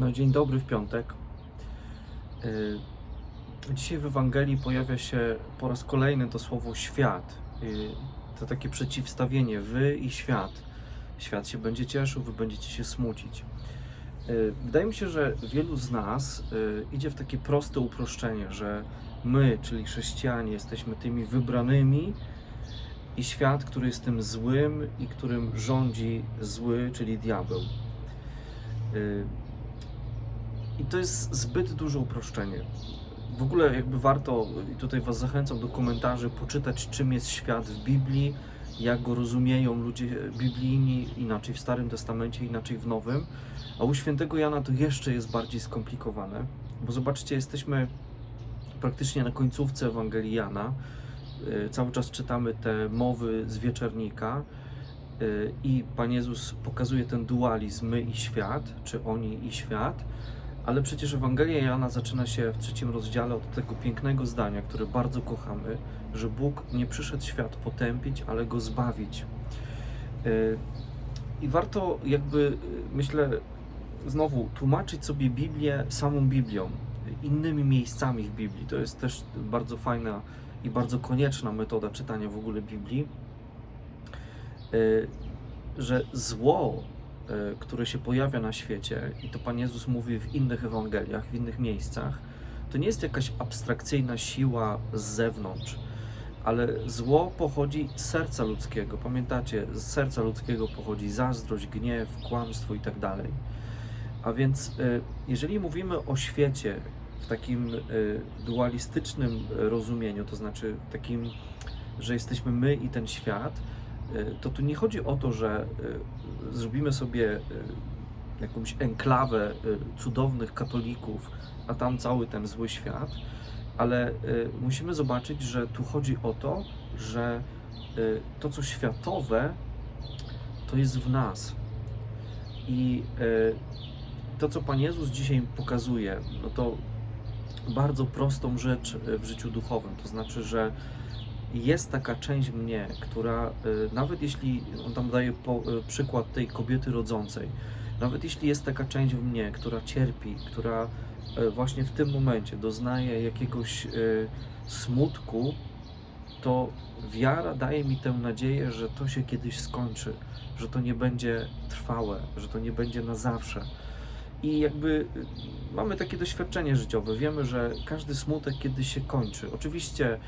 No, dzień dobry w piątek. Y, Dzisiaj w Ewangelii pojawia się po raz kolejny to słowo świat. Y, To takie przeciwstawienie wy i świat. Świat się będzie cieszył, wy będziecie się smucić. Y, Wydaje mi się, że wielu z nas idzie w takie proste uproszczenie, że my, czyli chrześcijanie, jesteśmy tymi wybranymi i świat, który jest tym złym i którym rządzi zły, czyli diabeł. I to jest zbyt duże uproszczenie. W ogóle jakby warto, i tutaj Was zachęcam do komentarzy, poczytać czym jest świat w Biblii, jak go rozumieją ludzie biblijni, inaczej w Starym Testamencie, inaczej w Nowym. A u świętego Jana to jeszcze jest bardziej skomplikowane, bo zobaczcie, jesteśmy praktycznie na końcówce Ewangelii Jana. Y, Cały czas czytamy te mowy z wieczernika y, i Pan Jezus pokazuje ten dualizm my i świat, czy oni i świat. Ale przecież Ewangelia Jana zaczyna się w trzecim rozdziale od tego pięknego zdania, które bardzo kochamy, że Bóg nie przyszedł świat potępić, ale go zbawić. Y, I warto jakby, y, myślę, znowu tłumaczyć sobie Biblię samą Biblią, innymi miejscami w Biblii. To jest też bardzo fajna i bardzo konieczna metoda czytania w ogóle Biblii, Y, że zło które się pojawia na świecie, i to Pan Jezus mówi w innych Ewangeliach, w innych miejscach, to nie jest jakaś abstrakcyjna siła z zewnątrz, ale zło pochodzi z serca ludzkiego. Pamiętacie, z serca ludzkiego pochodzi zazdrość, gniew, kłamstwo i tak dalej. A więc, y, jeżeli mówimy o świecie w takim y, dualistycznym y, rozumieniu, to znaczy takim, że jesteśmy my i ten świat, y, to tu nie chodzi o to, że y, zrobimy sobie y, jakąś enklawę y, cudownych katolików, a tam cały ten zły świat, ale y, musimy zobaczyć, że tu chodzi o to, że y, to, co światowe, to jest w nas. I y, to, co Pan Jezus dzisiaj pokazuje, no to bardzo prostą rzecz y, w życiu duchowym. To znaczy, że jest taka część mnie, która y, nawet jeśli on tam daje po, y, przykład tej kobiety rodzącej, nawet jeśli jest taka część w mnie, która cierpi, która y, właśnie w tym momencie doznaje jakiegoś smutku, to wiara daje mi tę nadzieję, że to się kiedyś skończy, że to nie będzie trwałe, że to nie będzie na zawsze. I jakby mamy takie doświadczenie życiowe. Wiemy, że każdy smutek kiedyś się kończy. Oczywiście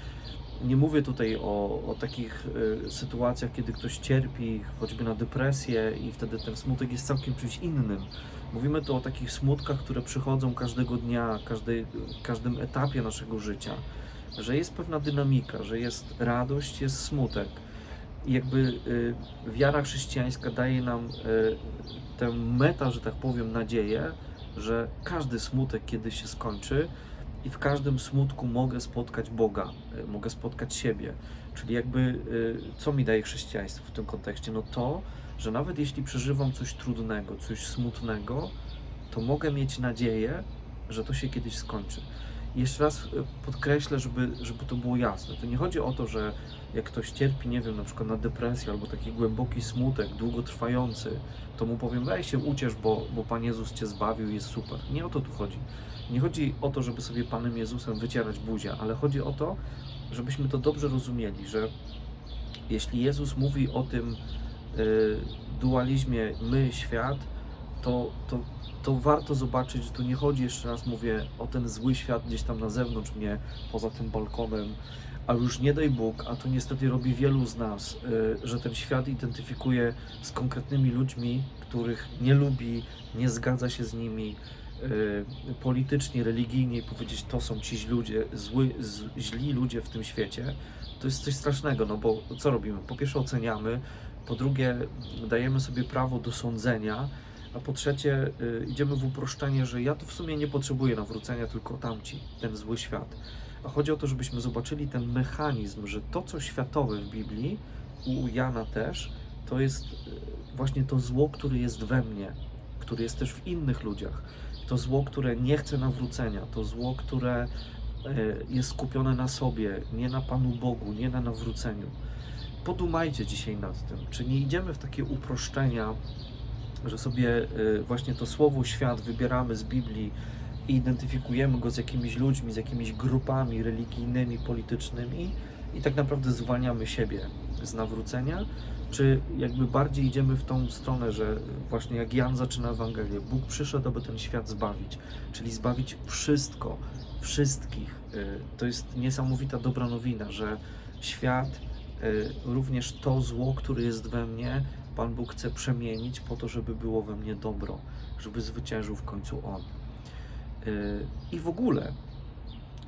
nie mówię tutaj o, o takich y, sytuacjach, kiedy ktoś cierpi choćby na depresję i wtedy ten smutek jest całkiem czymś innym. Mówimy tu o takich smutkach, które przychodzą każdego dnia, każdej, w każdym etapie naszego życia. Że jest pewna dynamika, że jest radość, jest smutek. I jakby y, wiara chrześcijańska daje nam y, tę meta, że tak powiem, nadzieję, że każdy smutek kiedyś się skończy i w każdym smutku mogę spotkać Boga, y, mogę spotkać siebie. Czyli jakby y, co mi daje chrześcijaństwo w tym kontekście? No to, że nawet jeśli przeżywam coś trudnego, coś smutnego, to mogę mieć nadzieję, że to się kiedyś skończy. Jeszcze raz y, podkreślę, żeby, żeby to było jasne. To nie chodzi o to, że jak ktoś cierpi, nie wiem, na przykład na depresję albo taki głęboki smutek, długotrwający, to mu powiem, weź się uciesz, bo, bo Pan Jezus Cię zbawił i jest super. Nie o to tu chodzi. Nie chodzi o to, żeby sobie Panem Jezusem wycierać buzię, ale chodzi o to, żebyśmy to dobrze rozumieli, że jeśli Jezus mówi o tym y, dualizmie my, świat, to, to, to warto zobaczyć, że tu nie chodzi, jeszcze raz mówię, o ten zły świat gdzieś tam na zewnątrz mnie, poza tym balkonem, a już nie daj Bóg, a to niestety robi wielu z nas, y, że ten świat identyfikuje z konkretnymi ludźmi, których nie lubi, nie zgadza się z nimi, y, politycznie, religijnie i powiedzieć, to są ci ludzie, zły, źli ludzie w tym świecie, to jest coś strasznego, no bo co robimy? Po pierwsze oceniamy, po drugie dajemy sobie prawo do sądzenia, a po trzecie y, idziemy w uproszczenie, że ja to w sumie nie potrzebuję nawrócenia, tylko tamci, ten zły świat. A chodzi o to, żebyśmy zobaczyli ten mechanizm, że to, co światowe w Biblii, u Jana też, to jest y, właśnie to zło, które jest we mnie, które jest też w innych ludziach. To zło, które nie chce nawrócenia, to zło, które y, jest skupione na sobie, nie na Panu Bogu, nie na nawróceniu. Podumajcie dzisiaj nad tym, czy nie idziemy w takie uproszczenia, że sobie y, właśnie to słowo świat wybieramy z Biblii i identyfikujemy go z jakimiś ludźmi, z jakimiś grupami religijnymi, politycznymi i tak naprawdę zwalniamy siebie z nawrócenia, czy jakby bardziej idziemy w tą stronę, że właśnie jak Jan zaczyna Ewangelię, Bóg przyszedł, aby ten świat zbawić, czyli zbawić wszystko, wszystkich. Y, To jest niesamowita dobra nowina, że świat, y, również to zło, które jest we mnie, Pan Bóg chce przemienić po to, żeby było we mnie dobro, żeby zwyciężył w końcu On. Y, I w ogóle,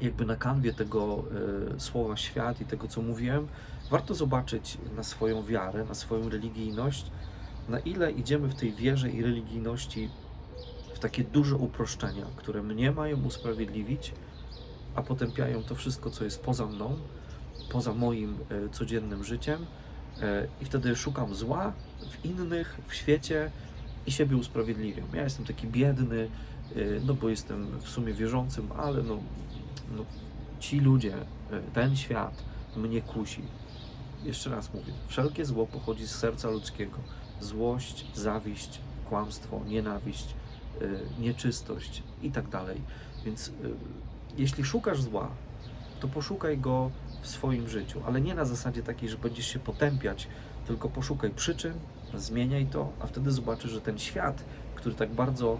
jakby na kanwie tego y, słowa świat i tego, co mówiłem, warto zobaczyć na swoją wiarę, na swoją religijność, na ile idziemy w tej wierze i religijności w takie duże uproszczenia, które mnie mają usprawiedliwić, a potępiają to wszystko, co jest poza mną, poza moim e, codziennym życiem, i wtedy szukam zła w innych, w świecie i siebie usprawiedliwiam. Ja jestem taki biedny, e, no bo jestem w sumie wierzącym, ale no, no ci ludzie, e, ten świat mnie kusi. Jeszcze raz mówię, wszelkie zło pochodzi z serca ludzkiego. Złość, zawiść, kłamstwo, nienawiść, nieczystość i tak dalej. Więc jeśli szukasz zła, to poszukaj go w swoim życiu, ale nie na zasadzie takiej, że będziesz się potępiać, tylko poszukaj przyczyn, zmieniaj to, a wtedy zobaczysz, że ten świat, który tak bardzo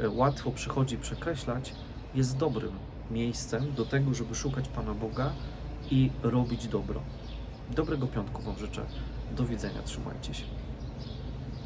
y, łatwo przychodzi przekreślać, jest dobrym miejscem do tego, żeby szukać Pana Boga i robić dobro. Dobrego piątku Wam życzę. Do widzenia, trzymajcie się.